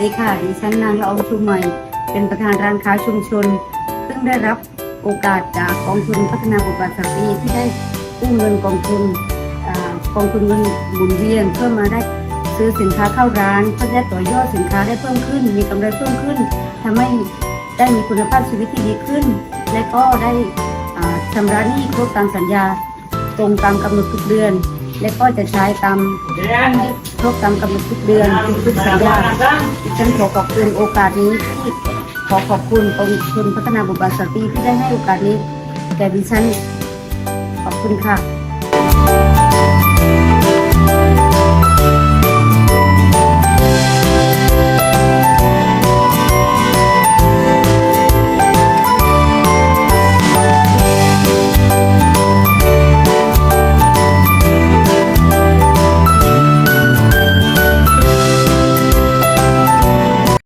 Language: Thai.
ดีค่ะ ดิฉันนางละอองชุมใหม่ เป็นประธานร้านค้าชุมชน ซึ่งได้รับโอกาสจากกองทุนพัฒนาบทบาทสตรีที่ได้กู้เงินกองทุนกองทุนเงินหมุนเวียนเพื่อมาได้ซื้อสินค้าเข้าร้านเพื่อได้ต่อยอดสินค้าได้เพิ่มขึ้น มีกำไรเพิ่มขึ้นทำให้ได้มีคุณภาพชีวิตที่ดีขึ้น และก็ได้อ่าชำระหนี้ครบตามสัญญา ตรงตามกำหนดทุกเดือน และก็จะใช้ตามครบตามกำหนดทุกเดือนทุกสัญญาฉันขอขอบคุณโอกาสนี้ที่ขอขอบคุณกองทุนพัฒนาบุตรบาลสตรีที่ได้ให้โอกาสนี้แก่ดิฉันขอบคุณค่ะ